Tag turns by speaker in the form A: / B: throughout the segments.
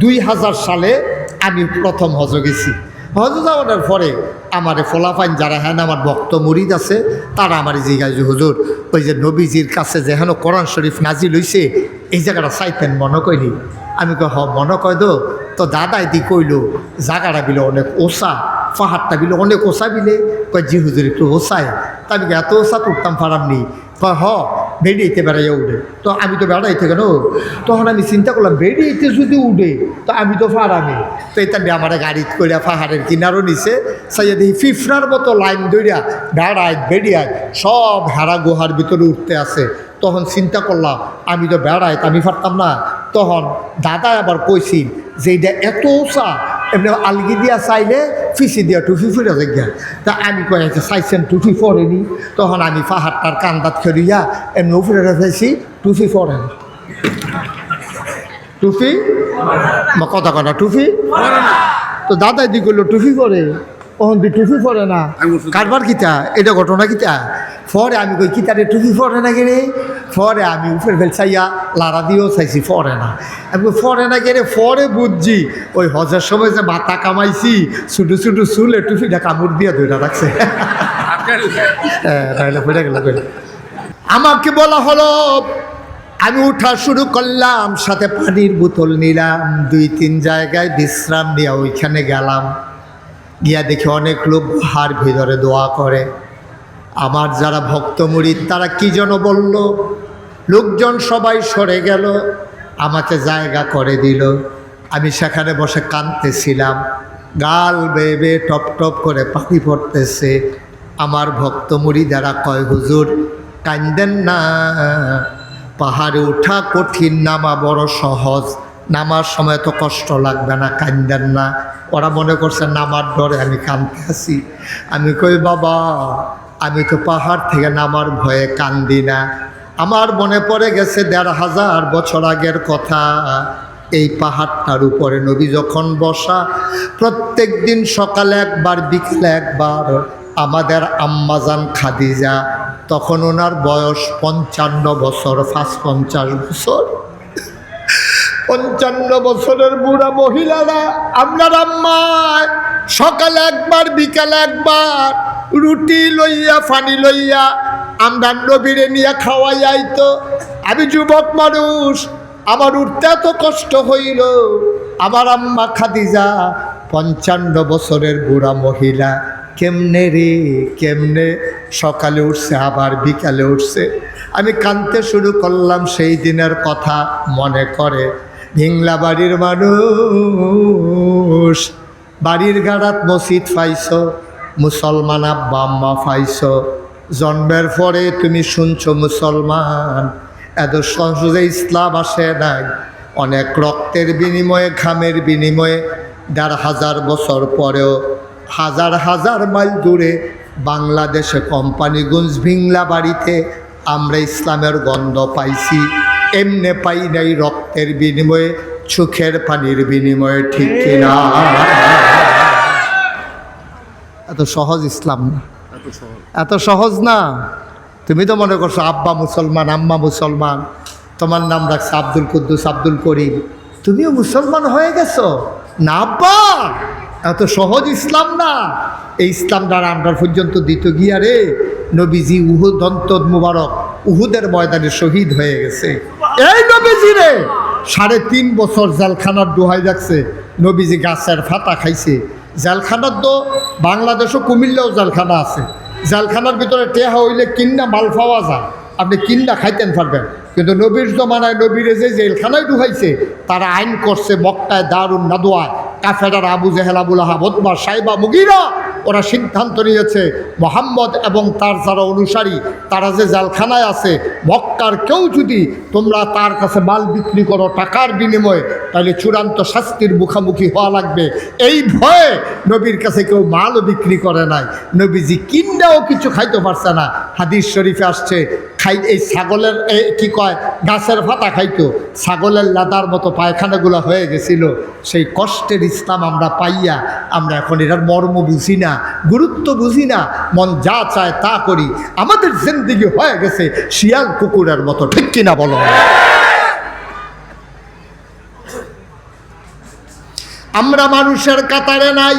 A: দুই হাজার সালে আমি প্রথম হজ গেছি। হজ যাওয়ার পরে আমার ফলাফাইন যারা হ্যাঁ আমার ভক্ত মুরিদ আছে, তারা আমার জিজ্ঞাসা হুজুর, ওই যে নবীজির কাছে যেহেন কোরআন শরীফ নাজি হইছে, এই জায়গাটা চাইতেন মনে কইনি আমি কই হ মনে কয় দো তো দাদাই দি কইল জায়গাটা বিলে অনেক ওসা, পাহাড়টা বিলে অনেক ওসা বিলে। কয় জি, হুজুর, একটু ওসায়। তা আমি এত ওসা তো উঠতাম পারামনি কয় হ বেরিয়েতে বেড়াইয়া উঠে। তো আমি তো বেড়াইতে কেন তখন আমি চিন্তা করলাম বেরিয়েতে যদি উঠে, তো আমি তো ফারামি। তো এটা আমার গাড়ি কইরা পাহাড়ের কিনারও নিছে সাইয়া দেখি ফিফরার মতো লাইন দইরা বেড়ায় বেরিয়ায় সব হেরা গুহার ভিতরে উঠতে আছে। তখন চিন্তা করলাম, আমি তো বেড়াই আমি পারতাম না। তখন দাদা আবার কইছিল যে এটা এত উঁচা এমনি আলগি দিয়া চাইলে ফিসি দিয়া টুফি ফুরে যাইয়া তা আমি কয়ে আচ্ছা চাইছেন টুফি পরেনি, তখন আমি পাহাড়টার কান্দাত খেলিয়া এমনি ফুরে রেখেছি টুফি পরে টুফি কথা কথা টুফি তো দাদাই দি করল টুফি পরে। ওহন দি টুফি পরে না। কারবার কিতা? এটা ঘটনা কিতা? পরে আমি কই কিতারে টুফি পরে না গেলে পরে আমি উপরে ফেল চাইয়া লারা দিয়েও চাইছি পরে না। আমি পরে না গেলে পরে বুঝছি। ওই হজের সময় যে মাথা কামাইছি ছুটু ছুটু চুলে টুফিটা কামড় দিয়ে ধরে রাখছে। আমাকে বলা হলো আমি উঠা শুরু করলাম সাথে পানির বোতল নিলাম দুই তিন জায়গায় বিশ্রাম নিয়ে ওইখানে গেলাম। গিয়া দেখি অনেক লোক হার ভিতরে দোয়া করে। আমার যারা ভক্ত মুরিদ তারা কি যেন বলল, লোকজন সবাই সরে গেল, আমাকে জায়গা করে দিল। আমি সেখানে বসে কাঁদতেছিলাম। গাল বেয়ে বেয়ে টপ টপ করে পানি পড়তেছে। আমার ভক্ত মুড়িদারা কয়, হুজুর কান্দেন না। পাহাড়ে ওঠা কঠিন নামা বড় সহজ। নামার সময় তো কষ্ট লাগবে না, কান্দেন না। ওরা মনে করছে, নামার ডরে আমি কাঁদতে আছি। আমি কই, বাবা, আমি তো পাহাড় থেকে নামার ভয়ে কান্দি না। আমার মনে পড়ে গেছে, দেড় হাজার বছর আগের কথা। এই পাহাড়টার উপরে নবী যখন বসা, প্রত্যেক দিন সকালে একবার, বিকেলে একবার আমাদের আম্মাজান খাদিজা, তখন ওনার বয়স পঞ্চান্ন বছর ফার্স্ট পঞ্চাশ বছর। পঞ্চান্ন বছরের বুড়া মহিলারা আপনার আম্মায় সকালে একবার, বিকালে একবার, রুটি লইয়া, ফানি লইয়া, আমরা নবীরে নিয়ে খাওয়া যাইতো আমি যুবক মানুষ, আমার উঠতে এত কষ্ট হইল। আমার আম্মা খাদিজা, পঞ্চান্ন বছরের বুড়া মহিলা, কেমনে রে, কেমনে? সকালে উঠছে, আবার বিকালে উঠছে। আমি কানতে শুরু করলাম, সেই দিনের কথা মনে করে। ভিংলা বাড়ির মানুষ। বাড়ির গাড়াত মসজিদ পাইছ, মুসলমান আব্বা আম্মা জন্মের পরে তুমি শুনছো মুসলমান। এত সহজে ইসলাম আসে নাই। অনেক রক্তের বিনিময়ে, ঘামের বিনিময়ে, দেড় হাজার বছর পরেও হাজার হাজার মাইল দূরে বাংলাদেশে কোম্পানিগঞ্জ ভিংলা বাড়িতে আমরা ইসলামের গন্ধ পাইছি। এমনে পাই নাই রক্তের বিনিময়ে সুখের পানির বিনিময়ে ঠিক কিনা? এত সহজ ইসলাম না। এত সহজ। না। তুমি তো মনে করছ আব্বা মুসলমান আম্মা মুসলমান তোমার নাম রাখছে আব্দুল কুদ্দুস আব্দুল করিম। তুমিও মুসলমান হয়ে গেছো। না আব্বা এত সহজ ইসলাম না। এই ইসলাম দ্বারা আমরা পর্যন্ত দিত গিয়া রে নবীজি উহুদ দন্তদ মুবারক উহুদের ময়দানে শহীদ হয়ে গেছে। এই নবীজি রে সাড়ে তিন বছর জেলখানার দোহাই যাচ্ছে নবীজি গাছের ফাতা খাইছে। জেলখানার তো বাংলাদেশও কুমিল্লাও জেলখানা আছে। জেলখানার ভিতরে টেহা হইলে কিন্না মাল পাওয়া যায়, আপনি কিন্না খাইতেন পারবেন। কিন্তু নবীর জমানায় নবীরে যে জেলখানায় ঢুকাইছে তারা আইন করছে মক্কায় দারুণ নাদোয়ায়। কাফেরার আবু জেহেল, আবুল আহাবদমা সাইবা, মুগিরা ওরা সিদ্ধান্ত নিয়েছে, মোহাম্মদ এবং তার যারা অনুসারী, তারা যে জালখানায় আছে, মক্কার কেউ যদি তোমরা তার কাছে মাল বিক্রি করো টাকার বিনিময়ে, তাহলে চূড়ান্ত শাস্তির মুখামুখি হওয়া লাগবে। এই ভয়ে নবীর কাছে কেউ মালও বিক্রি করে নাই। নবীজি কিন্দাও কিছু খাইতে পারছে না। হাদিস শরীফে আসছে খাই, এই ছাগলের কি কয়, গাছের ফাতা খাইতো। ছাগলের লাদার মতো পায়খানাগুলো হয়ে গেছিল। সেই কষ্টের ইসলাম আমরা পাইয়া, আমরা এখন এটার মর্ম বুঝি না, গুরুত্ব বুঝি না, মন যা চায় তা করি। আমাদের জিন্দিগি হয়ে গেছে শিয়াল কুকুরের মতো, ঠিক কিনা বলো? আমরা মানুষের কাতারে নাই।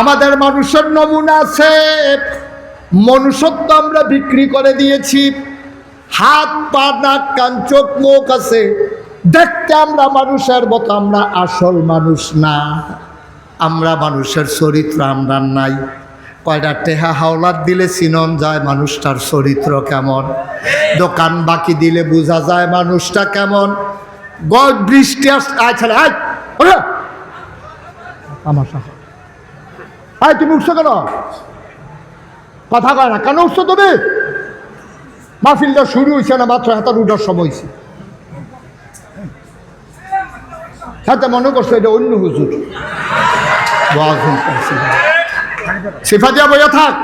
A: আমাদের মানুষের নমুনা আছে। মনুষ্যত্ব আমরা বিক্রি করে দিয়েছি। হাত, পা, নাক, কান, চোখ, মুখ আছে। দেখতে আমরা মানুষের মতো, আমরা আসল মানুষ না। আমরা মানুষের চরিত্র আমরা নাই। কয়টা টেহা হাওলাত দিলে চিনন যায় মানুষটার চরিত্র কেমন? দোকান বাকি দিলে বোঝা যায় মানুষটা কেমন? গড বৃষ্টি আমার সাথে আয়! তুমি উঠছো কেন কথা কয় না। কেন উঠছো তুমি? মাহফিলটা শুরু হয়েছে না মাত্র হাতার উঠার সময় হয়েছে হাতে মনে করছে এটা অন্য হুজুর? সিফা দিয়া বইয়া থাক।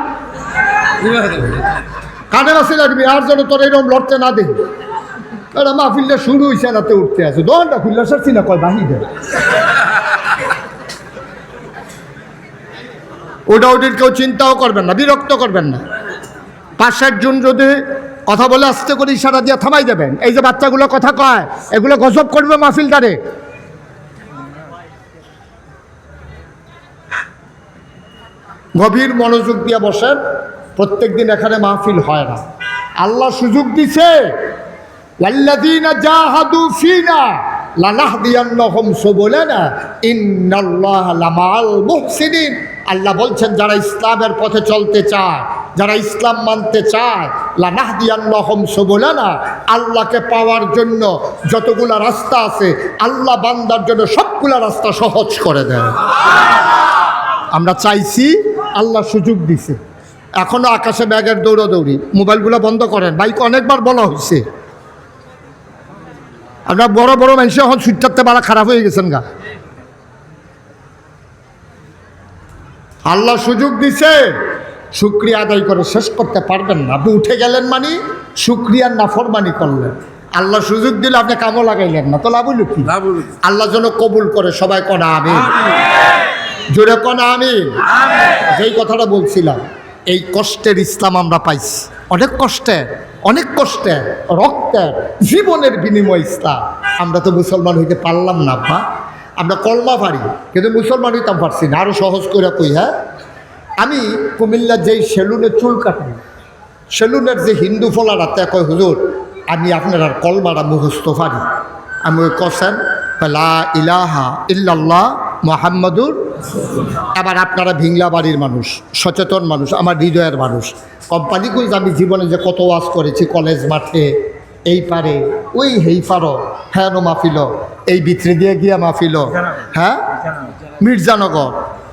A: কানে বাসে লাগবি আর যেন তোর এরকম লড়তে না দে এটা মাহফিলটা শুরু হয়েছে রাতে উঠতে আছে? দোকানটা খুললে সারছি না কয় বাহিরে। ওটা ওদের কেউ চিন্তাও করবেন না, বিরক্ত করবেন না। পাঁচ ষাট জন যদি কথা বলে আসতে করে ইশারা দিয়ে থামাই দেবেন। এই যে বাচ্চাগুলো কথা কয়, এগুলো গজব করবে মাহফিলটারে গভীর মনোযোগ দিয়ে বসেন প্রত্যেক দিন এখানে মাহফিল হয় না। আল্লাহ সুযোগ দিছে, ওয়াল্লাযীনা জাহাদু ফিনা লানাহদিয়ান্নাহুম সুবুলানা, ইন্নাল্লাহা লামাল আল্লাহ বলছেন, যারা ইসলামের পথে চলতে চায়, যারা ইসলাম মানতে চায়, লানাহদিয়ান্নাহুম সুবুলানা, আল্লাহকে পাওয়ার জন্য যতগুলা রাস্তা আছে, আল্লাহ বান্দার জন্য সবগুলা রাস্তা সহজ করে দেয় আমরা চাইছি আল্লাহ সুযোগ দিছে। এখনও আকাশে ব্যাগের দৌড়াদৌড়ি, মোবাইলগুলো বন্ধ করেন। বাইক অনেকবার বলা হয়েছে। আপনার বড় বড় মানুষ এখন সুইটারতে বাড়া খারাপ হয়ে গেছেন গা। আল্লাহ সুযোগ দিছে শুক্রিয়া আদায় করে শেষ করতে পারবেন না। আপনি উঠে গেলেন মানে শুক্রিয়ার নাফরমানি করলেন। আল্লাহ সুযোগ দিলে আপনি কামও লাগাইলেন না তো লাভ হইল কি? আল্লাহ যেন কবুল করে সবাই কনা আমি জোরে কনা আমি যেই কথাটা বলছিলাম এই কষ্টের ইসলাম আমরা পাইছি। অনেক কষ্টে অনেক কষ্টে রক্তের জীবনের বিনিময় ইসলাম। আমরা তো মুসলমান হইতে পারলাম না বা আমরা কলমা পারি, কিন্তু মুসলমান হইতাম পারছি না আরও সহজ করে কই হ্যাঁ? আমি কুমিল্লার যেই সেলুনে চুল কাটি সেলুনের যে হিন্দু ফলারা, তে কয়, হুজুর, আমি আপনার আর কলমাটা মুখস্থ পারি। আমি ওই কসেন লা ইলাহা ইল্লাল্লাহ মোহাম্মদুর এবার আপনারা ভিংলা বাড়ির মানুষ, সচেতন মানুষ, আমার হৃদয়ের মানুষ। কোম্পানিগুলো আমি জীবনে যে কত ওয়াজ করেছি, কলেজ মাঠে, এই পারে, ওই হেই পারো হ্যাঁ মাফিল এই ভিতরে দিয়ে গিয়া মাফিল হ্যাঁ? মির্জানগর।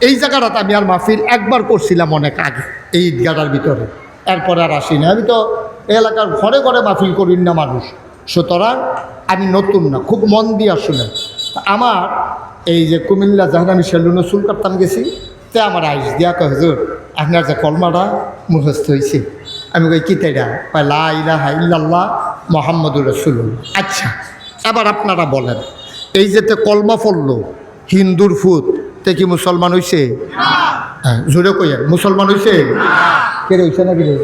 A: এই জায়গাটাতে আমি আর মাহফিল একবার করছিলাম অনেক আগে, এই ঈদগাটার ভিতরে। এরপরে আর আসি না আমি তো এলাকার ঘরে ঘরে মাহফিল করি না মানুষ। সুতরাং আমি নতুন না, খুব মন দিয়ে শুনেন আমার এই যে কুমিল্লা যখন আমি সেলুনে চুল কাটতাম গেছি, তে আমার আইস দিয়া কয়, হুজুর, আপনার যে কলমাটা মুখস্থ হয়েছে আমি কই কিতেটা কয়, লা ইলাহা ইল্লাল্লাহ মোহাম্মদুর রসুল্লাহ আচ্ছা। এবার আপনারা বলেন এই যেতে কলমা পড়ল হিন্দুর ফুত তে কি মুসলমান হইছে? হ্যাঁ জোরে কইয়া মুসলমান হইছে? কে হইছে নাকি রে?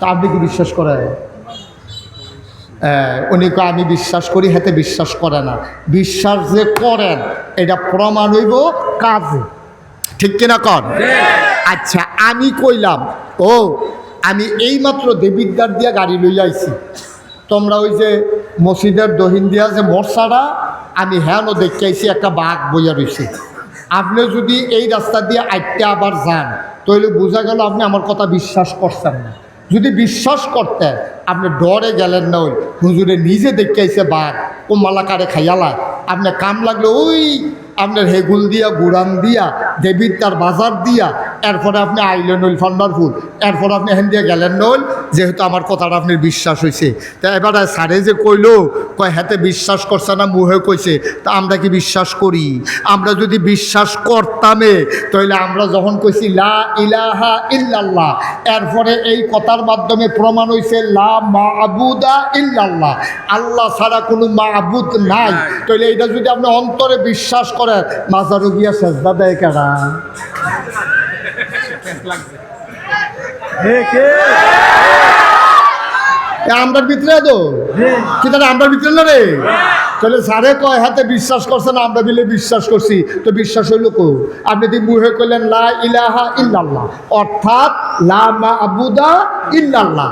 A: তা আপনি কি বিশ্বাস করেন? আহ, উনি আমি বিশ্বাস করি হাতে বিশ্বাস করে না। বিশ্বাস যে করেন এটা প্রমাণ হইব কাজে ঠিক কিনা কর আচ্ছা আমি কইলাম ও আমি এইমাত্র দেবিদ্বার দিয়া গাড়ি লই আইছি। তোমরা ওই যে মসজিদের দহিন দিয়া যে মশাটা আমি হ্যাঁ দেখতে আইছি একটা বাঘ বইয়া রয়েছে আপনি যদি এই রাস্তা দিয়ে আইতে আবার যান তাহলে বোঝা গেল আপনি আমার কথা বিশ্বাস করছেন না। যদি বিশ্বাস করতেন আপনি ডরে গেলেন না ওই হুজুরে নিজে দেখতে আইছে বাঘ ও মালাকারে খাইয়ালা আপনি কাম লাগলে ওই আপনার হেগুল দিয়া, গুড়ান দিয়া, দেবীর তার বাজার দিয়া এরপরে আপনি আইলেন ওই ফান্ডারপুর এরপর আপনি হেন দিয়ে গেলেন নইল যেহেতু আমার কথাটা আপনার বিশ্বাস হয়েছে তা এবার স্যারে যে কইলো কয় হাতে বিশ্বাস করছে না মুহে কইছে। তা আমরা কি বিশ্বাস করি? আমরা যদি বিশ্বাস করতামে তাহলে আমরা যখন কইছি লা ইলাহা ইল্লাল্লাহ এরপরে এই কথার মাধ্যমে প্রমাণ হয়েছে লা মাবুদা ইল্লাল্লাহ। আল্লাহ ছাড়া কোনো মাবুদ নাই। তাহলে এটা যদি আপনি অন্তরে বিশ্বাস করেন মাজারও গিয়া সেজদা দেয় কেনা আমরার ভিতরে তো কি তারা আমরার ভিতরে না রে? তাহলে স্যারে কয়, হাতে বিশ্বাস করছেন আমরা বিলে বিশ্বাস করছি। তো বিশ্বাস হইল কো? আপনি যদি মুহে করলেন লা ইলাহা ইল্লাল্লাহ অর্থাৎ, লা মাবুদা ইল্লাল্লাহ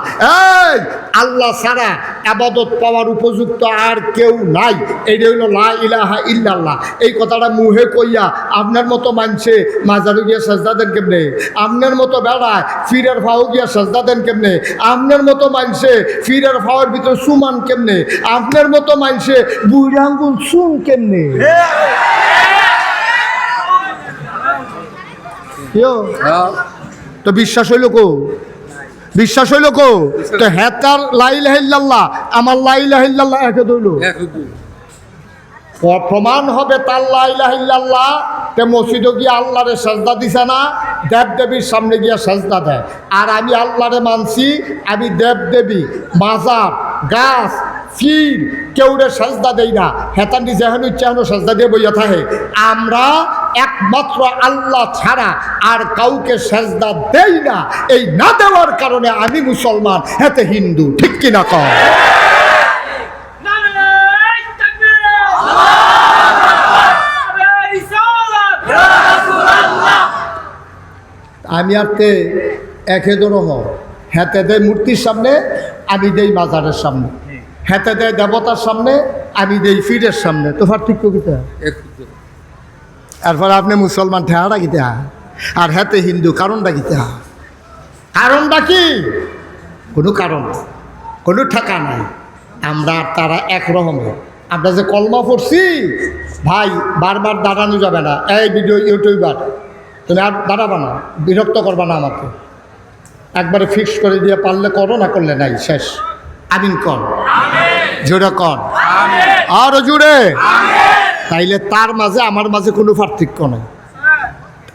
A: এই, আল্লাহ ছাড়া আবাদত পাওয়ার উপযুক্ত আর কেউ নাই। এইটা হইল লা ইলাহা ইল্লাল্লাহ। এই কথাটা মুহে কইয়া আপনার মতো মানছে মাজারু গিয়া সাজদা দেন কেমনে? আপনার মতো বেড়ায় ফিরের ফাও গিয়া সাজদা দেন কেমনে? আপনার মতো মানছে ফিরের ফাওয়ার ভিতরে সুমান কেমনে? আপনার মতো মানছে বুড়ি আঙ্গুল সুন কেমনে? তো বিশ্বাস হইল কো? বিশ্বাস হইল কো? তো হেতার লাইলাহিল্লাহ আমার লাইলাহিল্লাহ একে ধরল। প- প্রমাণ হবে তার লাইলাহিল্লাহ তে মসজিদে গিয়ে আল্লাহরে সাজদা দিছে না দেব দেবীর সামনে গিয়ে সাজদা দেয়। আর আমি আল্লাহরে মানছি আমি দেব দেবী মাজার গাছ ফির কেউরে সাজদা দেই না। হেতান নিজে হেন ইচ্ছা হেন সাজদা দিয়ে বইয়া থাকে। আমরা একমাত্র আল্লাহ ছাড়া আর কাউকে সাজদা দেই না। এই না দেওয়ার কারণে আমি মুসলমান হেতে হিন্দু ঠিক কিনা
B: রিসালাত
A: আমি আর তে একে দরহ হেতে দেয় মূর্তির সামনে আমি দেই বাজারের সামনে। হেতে দেয় দেবতার সামনে, আমি দেই ফিরের সামনে। তো পার্থক্য কিতা এরপর আপনি মুসলমান ঠেহারা কিতা আর হেতে হিন্দু, কারণটা কিতা কারণটা কি? কোনো কারণ কোনো ঠেকা নাই। আমরা তারা এক রকমের আমরা যে কলমা পড়ছি, ভাই, বারবার দাঁড়ানো যাবে না। এই ভিডিও ইউটিউবার তুমি আর দাঁড়াবা না, বিরক্ত করবা না আমাকে। একবারে ফিক্স করে দিয়ে পারলে করো, না করলে নাই, শেষ। আমিন কর। জোরে কর। আরও জুড়ে তাইলে তার মাঝে আমার মাঝে কোনো পার্থক্য নেই।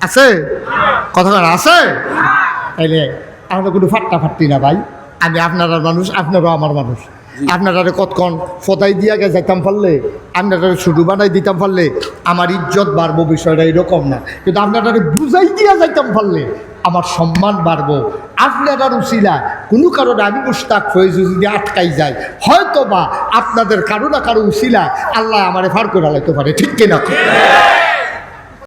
A: আছে? কথা আছে? তাইলে আমরা কোনো ফাট্টা ফাট্টি না ভাই। আমি আপনার মানুষ আপনারও আমার মানুষ। আপনারা কতক্ষণ ফতাই দিয়া গে যাইতাম পারলে আপনারা শুধু বানাই দিতাম পারলে আমার ইজ্জত বাড়বো বিষয়টা এরকম না। কিন্তু আপনারা বুঝাই দিয়া যাইতাম পারলে আমার সম্মান বাড়বো। আপনার উচিলা কোনো কারণে আমি মুস্তাক হয়ে যদি আটকাই যাই হয়তো বা আপনাদের কারও না কারও উশিলা আল্লাহ আমারে ফার করে লাইতে পারে। ঠিক কিনা?